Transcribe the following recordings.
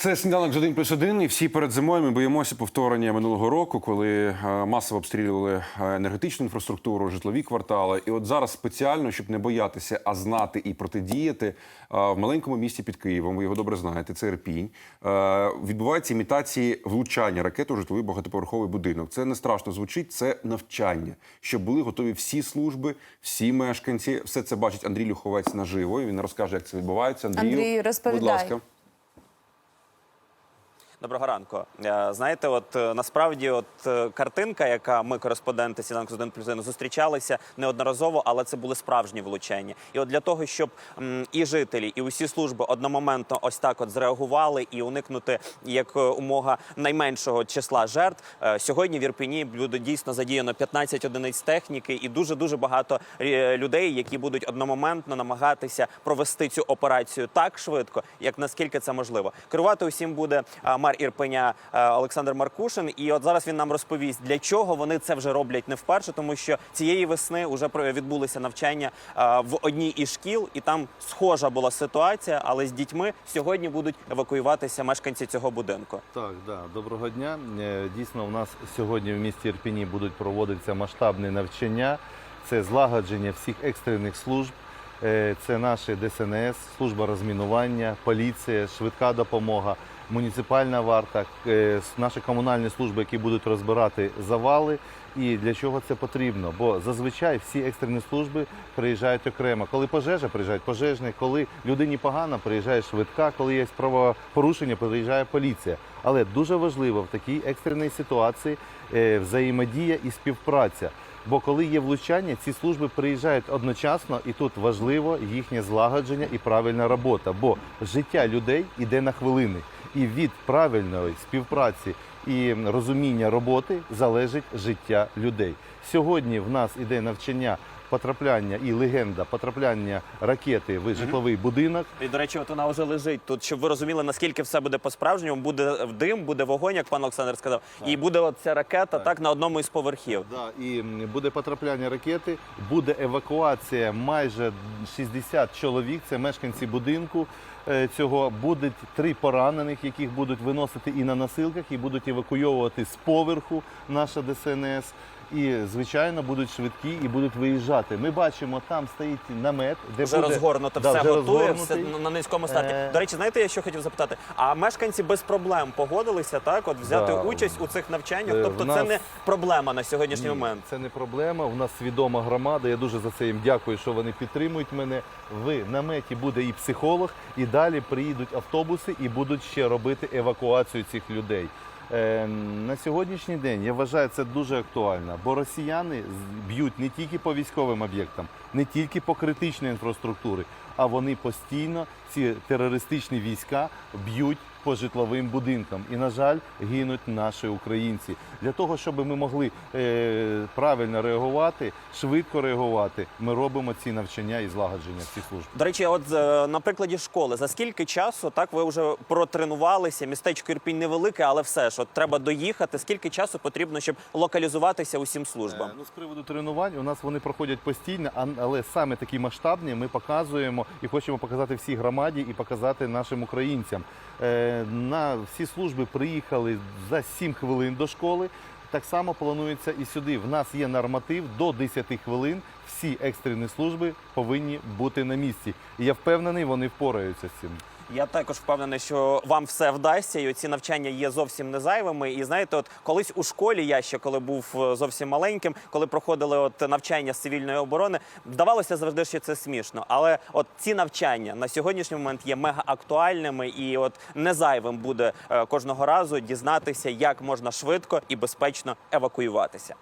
Це сніданок з 1 плюс 1, і всі перед зимою ми боїмося повторення минулого року, коли е, масово обстрілювали е, енергетичну інфраструктуру, житлові квартали. І от зараз спеціально, щоб не боятися, а знати і протидіяти, е, в маленькому місті під Києвом, ви його добре знаєте, це Ірпінь, відбуваються імітації влучання ракет у житловий багатоповерховий будинок. Це не страшно звучить, це навчання, щоб були готові всі служби, всі мешканці. Все це бачить Андрій Люховець наживо. і Він розкаже, як це відбувається. Андрію, Андрію, розповідай. будь ласка. Доброго ранку. Е, Знаєте, от е, насправді, от е, картинка, яка ми, кореспонденти сніданку з 1 плюс 1, зустрічалися неодноразово, але це були справжні влучання. І от для того, щоб і жителі, і усі служби одномоментно ось так от зреагували і уникнути як умога найменшого числа жертв, сьогодні в Ірпені буде дійсно задіяно 15 одиниць техніки і дуже дуже багато людей, які будуть одномоментно намагатися провести цю операцію так швидко, як наскільки це можливо. Керувати усім буде мер Ірпеня е, Олександр Маркушин. І от зараз він нам розповість, для чого вони це вже роблять не вперше, тому що цієї весни вже відбулися навчання е, в одній із шкіл, і там схожа була ситуація, але з дітьми сьогодні будуть евакуюватися мешканці цього будинку. Так, да, доброго дня. Е, Дійсно, у нас сьогодні в місті Ірпіні будуть проводитися масштабні навчання. Це злагодження всіх екстрених служб. Це наші ДСНС, служба розмінування, поліція, швидка допомога, муніципальна варта, е, наші комунальні служби, які будуть розбирати завали. І для чого це потрібно? Бо зазвичай всі екстрені служби приїжджають окремо. Коли пожежа, приїжджають пожежні, коли людині погано, приїжджає швидка, коли є правопорушення, приїжджає поліція. Але дуже важливо в такій екстреній ситуації е, взаємодія і співпраця. Бо коли є влучання, ці служби приїжджають одночасно, і тут важливо їхнє злагодження і правильна робота. Бо життя людей іде на хвилини, і від правильної співпраці і розуміння роботи залежить життя людей. Сьогодні в нас іде навчання потрапляння і легенда потрапляння ракети в житловий будинок. І до речі, от вона вже лежить тут, щоб ви розуміли, наскільки все буде по-справжньому. Буде дим, буде вогонь, як пан Олександр сказав, і буде от ця ракета так. на одному із поверхів. Да, і буде потрапляння ракети, буде евакуація майже 60 чоловік. Це мешканці будинку. е, Цього будуть три поранених, яких будуть виносити і на носилках, і будуть евакуйовувати з поверху наша ДСНС. І звичайно будуть швидкі і будуть виїжджати. Ми бачимо, там стоїть намет, де Вже буде розгорнуто, Да, все вже готує, все на- низькому старті. Е. До речі, знаєте, я що хотів запитати? А мешканці без проблем погодилися так, от взяти Да. участь у цих навчаннях? Е, Тобто в це не проблема на сьогоднішній Ні, момент. Це не проблема. У нас свідома громада. Я дуже за це їм дякую, що вони підтримують мене. В наметі буде і психолог, і далі приїдуть автобуси і будуть ще робити евакуацію цих людей. Е, на сьогоднішній день я вважаю це дуже актуально, бо росіяни б'ють не тільки по військовим об'єктам, не тільки по критичній інфраструктурі, а вони постійно ці терористичні війська б'ють по житловим будинкам. І, на жаль, гинуть наші українці. Для того, щоб ми могли е, правильно реагувати, швидко реагувати, ми робимо ці навчання і злагодження цих служб. До речі, от е, на прикладі школи, за скільки часу так ви вже протренувалися? Містечко Ірпінь невелике, але все ж от треба доїхати. Скільки часу потрібно, щоб локалізуватися усім службам? Е, Ну, з приводу тренувань у нас вони проходять постійно, але саме такі масштабні ми показуємо і хочемо показати всій громаді і показати нашим українцям. Е, На всі служби приїхали за 7 хвилин до школи. Так само планується і сюди. В нас є норматив до 10 хвилин. Всі екстрені служби повинні бути на місці. І я впевнений, вони впораються з цим. Я також впевнений, що вам все вдасться, і ці навчання є зовсім не зайвими. І знаєте, от колись у школі я ще коли був е, зовсім маленьким, коли проходили от навчання з цивільної оборони, здавалося завжди, що це смішно. Але от ці навчання на сьогоднішній момент є мега актуальними, і от не зайвим буде е, кожного разу дізнатися, як можна швидко і безпечно евакуюватися.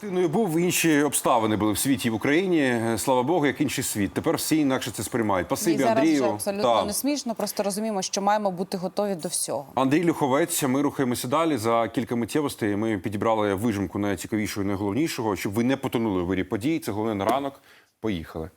Дитиною був інші обставини були в світі і в Україні. Е, Слава Богу, як інший світ. Тепер всі інакше це сприймають. Пасибі, зараз Андрію. вже абсолютно Так. не смішно, просто розуміємо, що маємо бути готові до всього. Андрій Люховець. Ми рухаємося далі. За кілька миттєвостей ми підібрали вижимку найцікавішого і найголовнішого, щоб ви не потонули в вирі подій. Це головне на ранок. Поїхали.